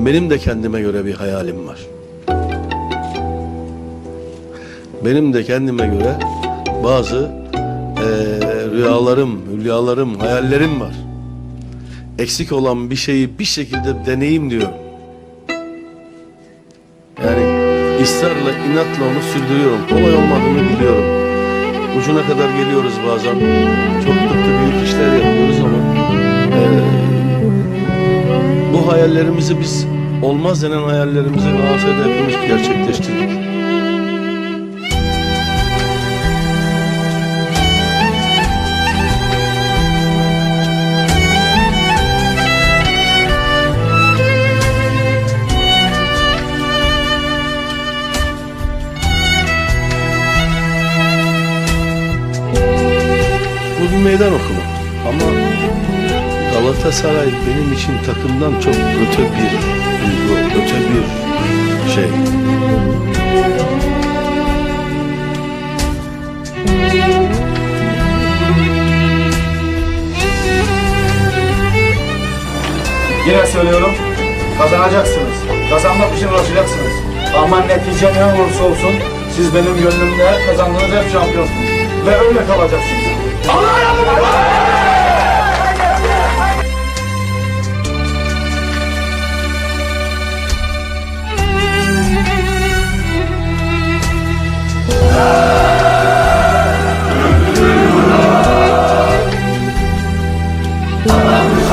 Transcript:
benim de kendime göre bir hayalim var. Benim de kendime göre bazı eee, rüyalarım, hülyalarım, hayallerim var. Eksik olan bir şeyi bir şekilde deneyim diyorum. Yani ısrarla, inatla onu sürdürüyorum. Kolay olmadığını biliyorum. Ucuna kadar geliyoruz bazen. Çok kötü hayallerimizi biz olmaz denen hayallerimizi Galatasaray'da hepimiz gerçekleştirdik. Bu bir meydan okuma. Ama Galatasaray benim için takımdan çok öte bir duygu, öte bir şey. Yine söylüyorum, kazanacaksınız. Kazanmak için uğraşacaksınız. Ama netice ne olursa olsun siz benim gönlümde kazandığınız hep şampiyonsunuz. Ve öyle kalacaksınız. Allah bye.